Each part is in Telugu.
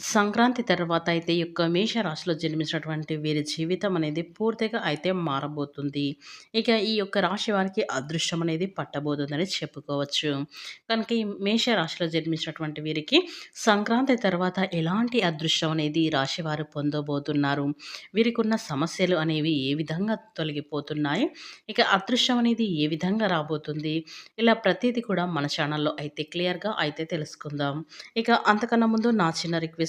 సంక్రాంతి తర్వాత అయితే ఈ యొక్క మేషరాశిలో జన్మించినటువంటి వీరి జీవితం అనేది పూర్తిగా అయితే మారబోతుంది. ఇక ఈ యొక్క రాశి వారికి అదృష్టం అనేది పట్టబోతుందని చెప్పుకోవచ్చు. కనుక ఈ మేషరాశిలో జన్మించినటువంటి వీరికి సంక్రాంతి తర్వాత ఎలాంటి అదృష్టం అనేది ఈ రాశి వారు పొందబోతున్నారు? వీరికి ఉన్న సమస్యలు అనేవి ఏ విధంగా తొలగిపోతున్నాయి? ఇక అదృష్టం అనేది ఏ విధంగా రాబోతుంది? ఇలా ప్రతిదీ కూడా మన ఛానల్లో అయితే క్లియర్గా అయితే తెలుసుకుందాం. ఇక అంతకన్నా ముందు నా చిన్న రిక్వెస్ట్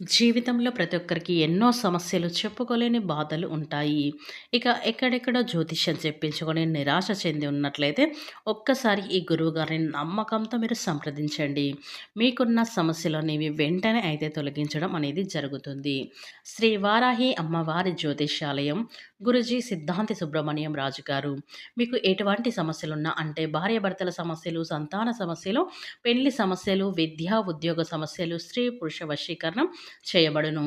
జీవితంలో ప్రతి ఒక్కరికి ఎన్నో సమస్యలు చెప్పుకోలేని బాధలు ఉంటాయి. ఇక ఎక్కడెక్కడ జ్యోతిష్యం చెప్పించుకొని నిరాశ చెంది ఉన్నట్లయితే ఒక్కసారి ఈ గురువు గారిని నమ్మకంతో మీరు సంప్రదించండి. మీకున్న సమస్యలు అనేవి వెంటనే అయితే తొలగించడం అనేది జరుగుతుంది. శ్రీ వారాహి అమ్మవారి జ్యోతిష్యాలయం గురుజీ సిద్ధాంతి సుబ్రహ్మణ్యం రాజు గారు మీకు ఎటువంటి సమస్యలున్నా అంటే భార్యాభర్తల సమస్యలు సంతాన సమస్యలు పెళ్ళి సమస్యలు విద్యా ఉద్యోగ సమస్యలు స్త్రీ పురుష వశీకరణం చేయబడును.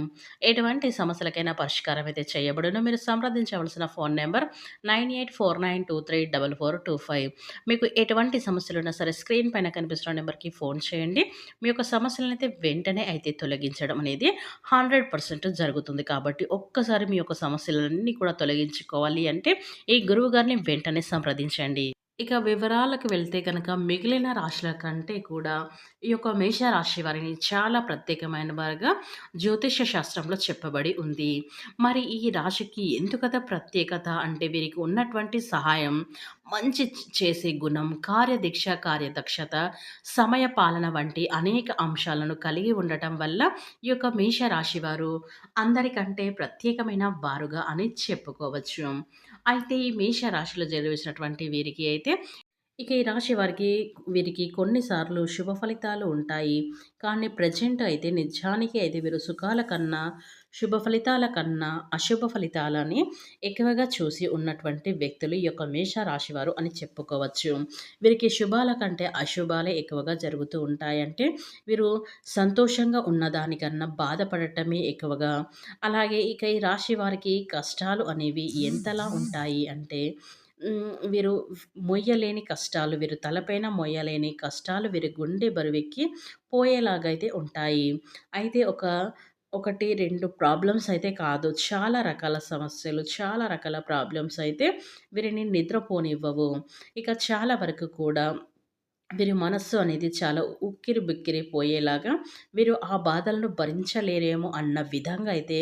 ఎటువంటి సమస్యలకైనా పరిష్కారం అయితే చేయబడును. మీరు సంప్రదించవలసిన phone number nine eight four nine two three double four two five. మీకు ఎటువంటి సమస్యలున్నా సరే స్క్రీన్ పైన కనిపిస్తున్న నెంబర్కి ఫోన్ చేయండి. మీ యొక్క సమస్యలను అయితే వెంటనే అయితే తొలగించడం అనేది హండ్రెడ్ పర్సెంట్ జరుగుతుంది. కాబట్టి ఒక్కసారి మీ యొక్క సమస్యలన్నీ కూడా తొలగించుకోవాలి అంటే ఈ గురువు గారిని వెంటనే సంప్రదించండి. ఇక వివరాలకు వెళ్తే కనుక మిగిలిన రాశుల కంటే కూడా ఈ యొక్క మేషరాశి వారిని చాలా ప్రత్యేకమైన వారుగా జ్యోతిష శాస్త్రంలో చెప్పబడి ఉంది. మరి ఈ రాశికి ఎందుకత ప్రత్యేకత అంటే వీరికి ఉన్నటువంటి సహాయం మంచి చేసే గుణం కార్యదీక్ష కార్యదక్షత సమయ పాలన వంటి అనేక అంశాలను కలిగి ఉండటం వల్ల ఈ యొక్క మేషరాశి వారు అందరికంటే ప్రత్యేకమైన వారుగా అని చెప్పుకోవచ్చు. అయితే ఈ మేష రాశిలో జన్మించినటువంటి వీరికి అయితే ఇక ఈ రాశి వారికి వీరికి కొన్నిసార్లు శుభ ఫలితాలు ఉంటాయి. కానీ ప్రజెంట్ అయితే నిజానికి అయితే వీరు సుఖాల కన్నా శుభ ఫలితాల కన్నా అశుభ ఫలితాలని ఎక్కువగా చూసి ఉన్నటువంటి వ్యక్తులు ఈ యొక్క మేష రాశివారు అని చెప్పుకోవచ్చు. వీరికి శుభాల కంటే అశుభాలే ఎక్కువగా జరుగుతూ ఉంటాయంటే వీరు సంతోషంగా ఉన్నదానికన్నా బాధపడటమే ఎక్కువగా. అలాగే ఇక ఈ రాశి వారికి కష్టాలు అనేవి ఎంతలా ఉంటాయి అంటే వీరు మొయ్యలేని కష్టాలు వీరు తలపైన మొయ్యలేని కష్టాలు వీరి గుండె బరువెక్కి పోయేలాగైతే ఉంటాయి. అయితే ఒక ఒకటి రెండు ప్రాబ్లమ్స్ అయితే కాదు. చాలా రకాల సమస్యలు చాలా రకాల ప్రాబ్లమ్స్ అయితే వీరిని నిద్రపోనివ్వవు. ఇక చాలా వరకు కూడా వీరి మనస్సు అనేది చాలా ఉక్కిరి బిక్కిరి పోయేలాగా వీరు ఆ బాధలను భరించలేరేమో అన్న విధంగా అయితే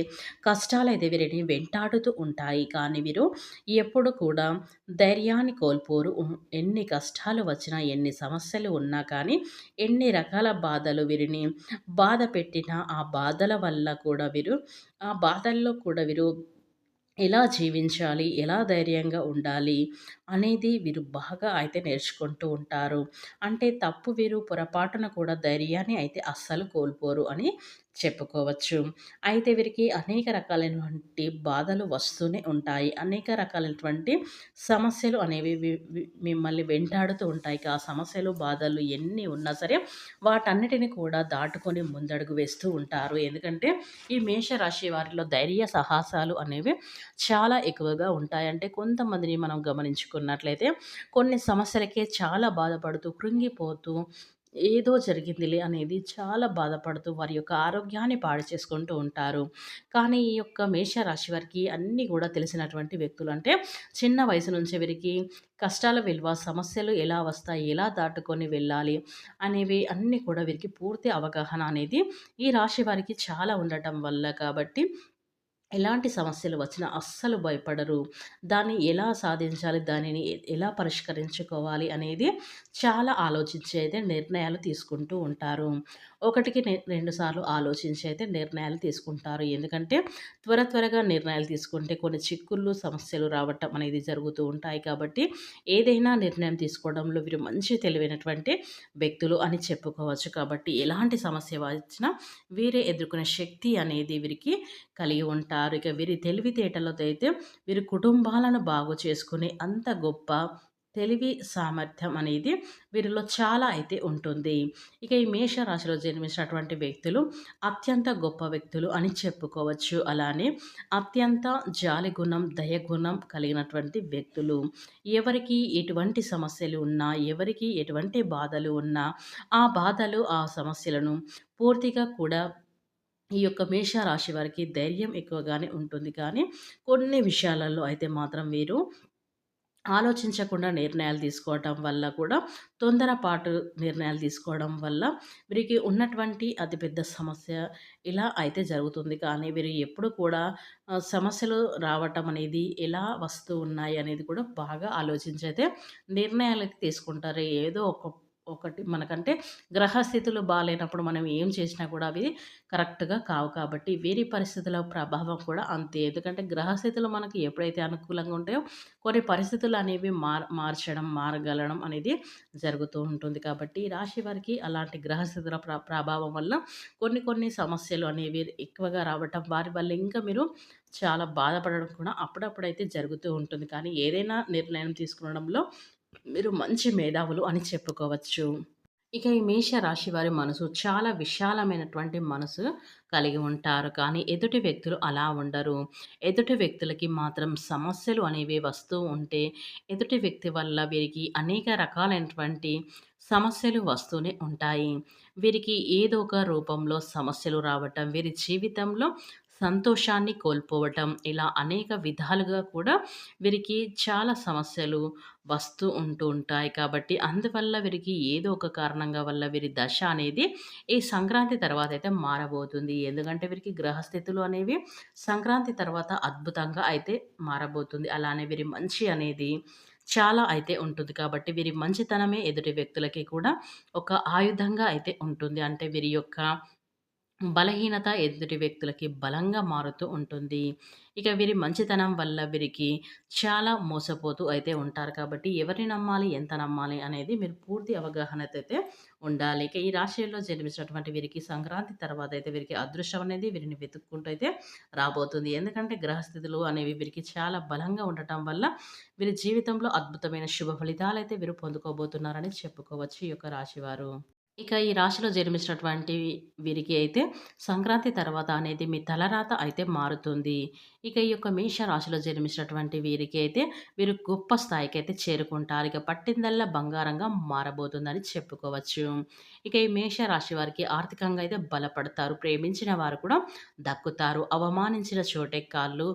కష్టాలు అయితే వీరిని వెంటాడుతూ ఉంటాయి. కానీ వీరు ఎప్పుడు కూడా ధైర్యాన్ని కోల్పోరు. ఎన్ని కష్టాలు వచ్చినా ఎన్ని సమస్యలు ఉన్నా కానీ ఎన్ని రకాల బాధలు వీరిని బాధ పెట్టినా ఆ బాధల వల్ల కూడా వీరు ఆ బాధల్లో కూడా వీరు ఎలా జీవించాలి ఎలా ధైర్యంగా ఉండాలి అనేది వీరు బాగా అయితే నేర్చుకుంటూ ఉంటారు. అంటే తప్పు వీరు పొరపాటున కూడా ధైర్యాన్ని అయితే అస్సలు కోల్పోరు అని చెప్పుకోవచ్చు. అయితే వీరికి అనేక రకాలైనటువంటి బాధలు వస్తూనే ఉంటాయి. అనేక రకాలైనటువంటి సమస్యలు అనేవి మిమ్మల్ని వెంటాడుతూ ఉంటాయి. ఆ సమస్యలు బాధలు ఎన్ని ఉన్నా సరే వాటన్నిటిని కూడా దాటుకొని ముందడుగు వేస్తూ ఉంటారు. ఎందుకంటే ఈ మేషరాశి వారిలో ధైర్య సాహసాలు అనేవి చాలా ఎక్కువగా ఉంటాయి. అంటే కొంతమందిని మనం గమనించుకున్నట్లయితే కొన్ని సమస్యలకే చాలా బాధపడుతూ కృంగిపోతూ ఏదో జరిగిందిలే అనేది చాలా బాధపడుతూ వారి యొక్క ఆరోగ్యాన్ని పాడు చేసుకుంటూ ఉంటారు. కానీ ఈ యొక్క మేషరాశి వారికి అన్నీ కూడా తెలిసినటువంటి వ్యక్తులు అంటే చిన్న వయసు నుంచి వీరికి కష్టాల విలువ సమస్యలు ఎలా వస్తాయి ఎలా దాటుకొని వెళ్ళాలి అనేవి అన్నీ కూడా వీరికి పూర్తి అవగాహన అనేది ఈ రాశి వారికి చాలా ఉండటం వల్ల కాబట్టి ఎలాంటి సమస్యలు వచ్చినా అస్సలు భయపడరు. దాన్ని ఎలా సాధించాలి, దానిని ఎలా పరిష్కరించుకోవాలి అనేది చాలా ఆలోచించి అయితే నిర్ణయాలు తీసుకుంటూ ఉంటారు. ఒకటికి నె 2 సార్లు ఆలోచించి అయితే నిర్ణయాలు తీసుకుంటారు. ఎందుకంటే త్వర త్వరగా నిర్ణయాలు తీసుకుంటే కొన్ని చిక్కుళ్ళు, సమస్యలు రావటం అనేది జరుగుతూ ఉంటాయి కాబట్టి ఏదైనా నిర్ణయం తీసుకోవడంలో వీరు మంచి తెలివైనటువంటి వ్యక్తులు అని చెప్పుకోవచ్చు. కాబట్టి ఎలాంటి సమస్య వచ్చినా వీరే ఎదుర్కొనే శక్తి అనేది వీరికి కలిగి ఉంటారు. ఇక వీరి తెలివితేటలతో అయితే వీరి కుటుంబాలను బాగు చేసుకునే అంత గొప్ప తెలివి సామర్థ్యం అనేది వీరిలో చాలా అయితే ఉంటుంది. ఇక ఈ మేషరాశిలో జన్మించినటువంటి వ్యక్తులు అత్యంత గొప్ప వ్యక్తులు అని చెప్పుకోవచ్చు. అలానే అత్యంత జాలి గుణం దయగుణం కలిగినటువంటి వ్యక్తులు. ఎవరికి ఎటువంటి సమస్యలు ఉన్నా ఎవరికి ఎటువంటి బాధలు ఉన్నా ఆ బాధలు ఆ సమస్యలను పూర్తిగా కూడా ఈ యొక్క మేషరాశి వారికి ధైర్యం ఎక్కువగానే ఉంటుంది. కానీ కొన్ని విషయాలలో అయితే మాత్రం వీరు ఆలోచించకుండా నిర్ణయాలు తీసుకోవటం వల్ల కూడా తొందరపాటు నిర్ణయాలు తీసుకోవడం వల్ల వీరికి ఉన్నటువంటి అతిపెద్ద సమస్య ఇలా అయితే జరుగుతుంది. కానీ వీరు ఎప్పుడు కూడా సమస్యలు రావటం అనేది ఎలా వస్తూ ఉన్నాయి అనేది కూడా బాగా ఆలోచించి అయితే నిర్ణయాలు తీసుకుంటారు. ఏదో ఒక ఒకటి మనకంటే గ్రహస్థితులు బాగాలేనప్పుడు మనం ఏం చేసినా కూడా అవి కరెక్ట్‌గా కావు కాబట్టి వీరి పరిస్థితుల ప్రభావం కూడా అంతే. ఎందుకంటే గ్రహస్థితులు మనకి ఎప్పుడైతే అనుకూలంగా ఉంటాయో కొన్ని పరిస్థితులు అనేవి మార్ మార్చడం, మారగలడం అనేది జరుగుతూ ఉంటుంది. కాబట్టి రాశి వారికి అలాంటి గ్రహస్థితుల ప్రభావం వల్ల కొన్ని కొన్ని సమస్యలు అనేవి ఎక్కువగా రావటం వారి వల్ల ఇంకా మీరు చాలా బాధపడడం కూడా అప్పుడప్పుడైతే జరుగుతూ ఉంటుంది. కానీ ఏదైనా నిర్ణయం తీసుకునడంలో మీరు మంచి మేధావులు అని చెప్పుకోవచ్చు. ఇక ఈ మేష రాశి వారి మనసు చాలా విశాలమైనటువంటి మనసు కలిగి ఉంటారు. కానీ ఎదుటి వ్యక్తులు అలా ఉండరు. ఎదుటి వ్యక్తులకి మాత్రం సమస్యలు అనేవి వస్తూ ఉంటే, ఎదుటి వ్యక్తి వల్ల వీరికి అనేక రకాలైనటువంటి సమస్యలు వస్తూనే ఉంటాయి. వీరికి ఏదో ఒక రూపంలో సమస్యలు రావటం, వీరి జీవితంలో సంతోషాన్ని కోల్పోవటం ఇలా అనేక విధాలుగా కూడా వీరికి చాలా సమస్యలు వస్తూ ఉంటూ ఉంటాయి. కాబట్టి అందువల్ల వీరికి ఏదో ఒక కారణంగా వల్ల వీరి దశ అనేది ఈ సంక్రాంతి తర్వాత అయితే మారబోతుంది. ఎందుకంటే వీరికి గ్రహస్థితులు అనేవి సంక్రాంతి తర్వాత అద్భుతంగా అయితే మారబోతుంది. అలానే వీరి మంచి అనేది చాలా అయితే ఉంటుంది. కాబట్టి వీరి మంచితనమే ఎదుటి వ్యక్తులకి కూడా ఒక ఆయుధంగా అయితే ఉంటుంది. అంటే వీరి యొక్క బలహీనత ఎదుటి వ్యక్తులకి బలంగా మారుతూ ఉంటుంది. ఇక వీరి మంచితనం వల్ల వీరికి చాలా మోసపోతూ అయితే ఉంటారు కాబట్టి ఎవరిని నమ్మాలి, ఎంత నమ్మాలి అనేది మీరు పూర్తి అవగాహనతో అయితే ఉండాలి. ఇక ఈ రాశిలో జన్మించినటువంటి వీరికి సంక్రాంతి తర్వాత అయితే వీరికి అదృష్టం అనేది వీరిని వెతుక్కుంటూ అయితే రాబోతుంది. ఎందుకంటే గ్రహస్థితులు అనేవి వీరికి చాలా బలంగా ఉండటం వల్ల వీరి జీవితంలో అద్భుతమైన శుభ ఫలితాలు అయితే వీరు పొందుకోబోతున్నారని చెప్పుకోవచ్చు ఈ యొక్క రాశివారు. ఇక ఈ రాశిలో జన్మించినటువంటి వీరికి అయితే సంక్రాంతి తర్వాత అనేది మీ తలరాత అయితే మారుతుంది. ఇక ఈ యొక్క మేష రాశిలో జన్మించినటువంటి వీరికి అయితే వీరు గొప్ప స్థాయికి అయితే చేరుకుంటారు. ఇక పట్టిందల్లా బంగారంగా మారబోతుందని చెప్పుకోవచ్చు. ఇక ఈ మేష రాశి వారికి ఆర్థికంగా అయితే బలపడతారు. ప్రేమించిన వారు కూడా దక్కుతారు. అవమానించిన చోటే కాళ్ళు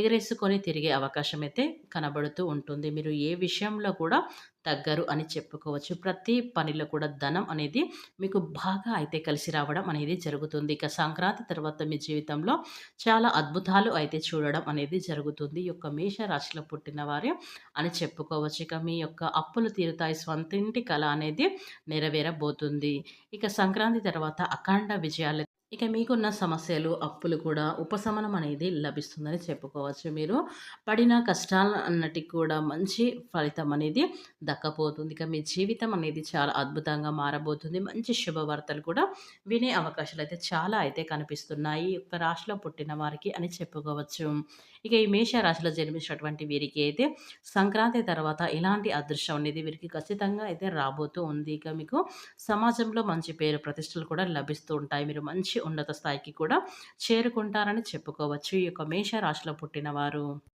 ఎగరేసుకొని తిరిగే అవకాశం అయితే కనబడుతూ ఉంటుంది. మీరు ఏ విషయంలో కూడా తగ్గరు అని చెప్పుకోవచ్చు. ప్రతి పనిలో కూడా ధనం అనేది మీకు బాగా అయితే కలిసి రావడం అనేది జరుగుతుంది. ఇక సంక్రాంతి తర్వాత మీ జీవితంలో చాలా అద్భుతాలు అయితే చూడడం అనేది జరుగుతుంది. ఈ యొక్క మేష రాశిలో పుట్టిన వారు అని చెప్పుకోవచ్చు. ఇక మీ యొక్క అప్పులు తీరుతాయి. స్వంతింటి కళ అనేది నెరవేరబోతుంది. ఇక సంక్రాంతి తర్వాత అఖండ విజయాలు ఇక మీకున్న సమస్యలు, అప్పులు కూడా ఉపశమనం అనేది లభిస్తుందని చెప్పుకోవచ్చు. మీరు పడిన కష్టాలన్నిటికి కూడా మంచి ఫలితం అనేది దక్కపోతుంది. ఇక మీ జీవితం అనేది చాలా అద్భుతంగా మారబోతుంది. మంచి శుభవార్తలు కూడా వినే అవకాశాలు అయితే చాలా అయితే కనిపిస్తున్నాయి. ఒక రాశిలో పుట్టిన వారికి అని చెప్పుకోవచ్చు. ఇక ఈ మేష రాశిలో జన్మించినటువంటి వీరికి అయితే సంక్రాంతి తర్వాత ఇలాంటి అదృష్టం అనేది వీరికి ఖచ్చితంగా అయితే రాబోతూ ఉంది. ఇక మీకు సమాజంలో మంచి పేరు ప్రతిష్టలు కూడా లభిస్తూ ఉంటాయి. మీరు మంచి ఉన్నత స్థాయికి కూడా చేరుకుంటారని చెప్పుకోవచ్చు. ఈ యొక్క మేషరాశిలో పుట్టినవారు.